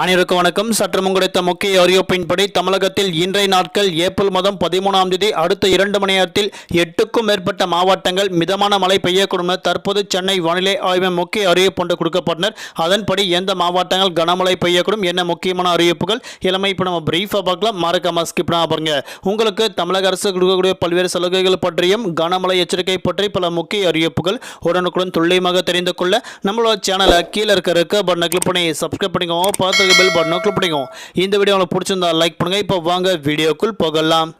அனைவருக்கும் வணக்கம். சற்று முன்குடைத்த முக்கிய அறிவிப்பின்படி தமிழகத்தில் இன்றைய நாட்கள் ஏப்ரல் மாதம் பதிமூணாம் தேதி அடுத்த இரண்டு மணி நேரத்தில் எட்டுக்கும் மேற்பட்ட மாவட்டங்கள் மிதமான மழை பெய்யக்கூடும் என தற்போது சென்னை வானிலை ஆய்வு முக்கிய அறிவிப்பு ஒன்று கொடுக்கப்பட்டனர். அதன்படி எந்த மாவட்டங்கள் கனமழை பெய்யக்கூடும் என்ன முக்கியமான அறிவிப்புகள்? இளமை இப்போ நம்ம பிரீஃபாக பார்க்கலாம். மறக்காம ஸ்கிப் பாருங்க. உங்களுக்கு தமிழக அரசு கொடுக்கக்கூடிய பல்வேறு சலுகைகள் பற்றியும் கனமழை எச்சரிக்கை பற்றி பல முக்கிய அறிவிப்புகள் உடனுக்குடன் துல்லியமாக தெரிந்து கொள்ள நம்மளோட சேனலை கீழே இருக்க இருக்க பட்டனை கிளிக் பண்ணி சப்ஸ்கிரைப் பண்ணிக்கோங்க. பார்த்து பெல் பட்டனை கிளிக் பண்ணிக்கோங்க இந்த வீடியோ உங்களுக்கு பிடிச்சிருந்தா லைக் பண்ணுங்கள் இப்போ வாங்க வீடியோக்குள் போகலாம்.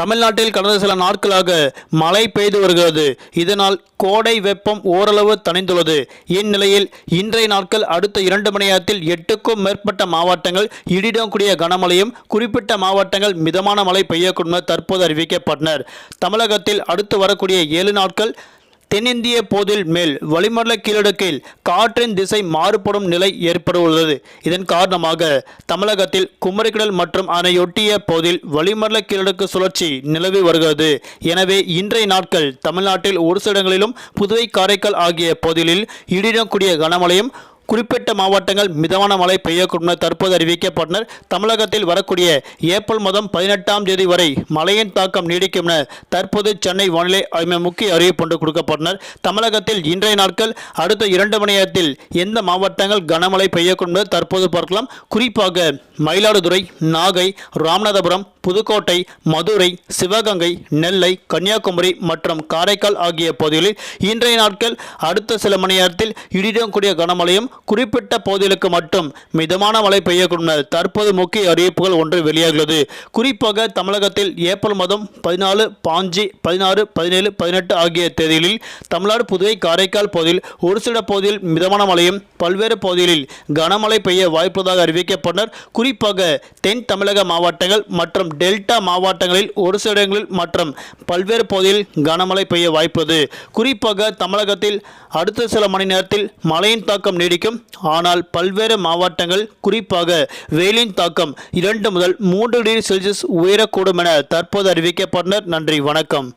தமிழ்நாட்டில் கடந்த சில நாட்களாக மழை பெய்து வருகிறது. இதனால் கோடை வெப்பம் ஓரளவு தணிந்துள்ளது. இந்நிலையில் இன்றைய நாட்கள் அடுத்த இரண்டு மணி நேரத்தில் எட்டுக்கும் மேற்பட்ட மாவட்டங்கள் இடியுடன் கூடிய கனமழையும் குறிப்பிட்ட மாவட்டங்கள் மிதமான மழை பெய்யக்கூடும் தற்போது அறிவிக்கப்பட்டனர். தமிழகத்தில் அடுத்து வரக்கூடிய ஏழு நாட்கள் தென்னிந்திய போதில் மேல் வளிமண்டல கீழடுக்கில் காற்றின் திசை மாறுபடும் நிலை ஏற்பட்டுள்ளது. இதன் காரணமாக தமிழகத்தில் குமரிக்கடல் மற்றும் அதனையொட்டிய போதில் வளிமண்டல கீழடுக்கு சுழற்சி நிலவி வருகிறது. எனவே இன்றைய நாட்கள் தமிழ்நாட்டில் ஒரு சில இடங்களிலும் புதுவை காரைக்கால் ஆகிய பகுதிகளில் இடியுடன் கூடிய கனமழையும் குறிப்பிட்ட மாவட்டங்கள் மிதமான மழை பெய்யக்கூடும் என தற்போது அறிவிக்கப்பட்டனர். தமிழகத்தில் வரக்கூடிய ஏப்ரல் மாதம் பதினெட்டாம் தேதி வரை மழையின் தாக்கம் நீடிக்கும் என தற்போது சென்னை வானிலை ஆய்வு முக்கிய அறிவிப்பு ஒன்று கொடுக்கப்பட்டனர். தமிழகத்தில் இன்றைய நாட்கள் அடுத்த இரண்டு மணி நேரத்தில் எந்த மாவட்டங்கள் கனமழை பெய்யக்கூடும் என தற்போது பார்க்கலாம். குறிப்பாக மயிலாடுதுறை நாகை ராமநாதபுரம் புதுக்கோட்டை மதுரை சிவகங்கை நெல்லை கன்னியாகுமரி மற்றும் காரைக்கால் ஆகிய பகுதிகளில் இன்றைய நாட்கள் அடுத்த சில மணி நேரத்தில் இடியுடன் கூடிய கனமழையும் குறிப்பிட்ட பகுதிகளுக்கு மட்டும் மிதமான மழை பெய்யக்கூடும் தற்போது முக்கிய அறிவிப்புகள் ஒன்று வெளியாகிறது குறிப்பாக தமிழகத்தில் ஏப்ரல் மாதம் பதினாலு பாஞ்சு பதினாறு பதினேழு பதினெட்டு ஆகிய தேதிகளில் தமிழ்நாடு புதுவை காரைக்கால் பகுதியில் ஒரு சில பகுதியில் மிதமான மழையும் பல்வேறு பகுதிகளில் கனமழை பெய்ய வாய்ப்புள்ளதாக அறிவிக்கப்பட்டனர் குறிப்பாக தென் தமிழக மாவட்டங்கள் மற்றும் டெல்டா மாவட்டங்களில் ஒரு சில இடங்களில் மற்றும் பல்வேறு பகுதியில் கனமழை பெய்ய வாய்ப்புள்ளது. குறிப்பாக தமிழகத்தில் அடுத்த சில மணி நேரத்தில் மழையின் தாக்கம் நீடிக்கும் ஆனால் பல்வேறு மாவட்டங்கள் குறிப்பாக வெயிலின் தாக்கம் இரண்டு முதல் மூன்று டிகிரி செல்சியஸ் உயரக்கூடும் என தற்போது அறிவிக்கப்பட்டனர். நன்றி வணக்கம்.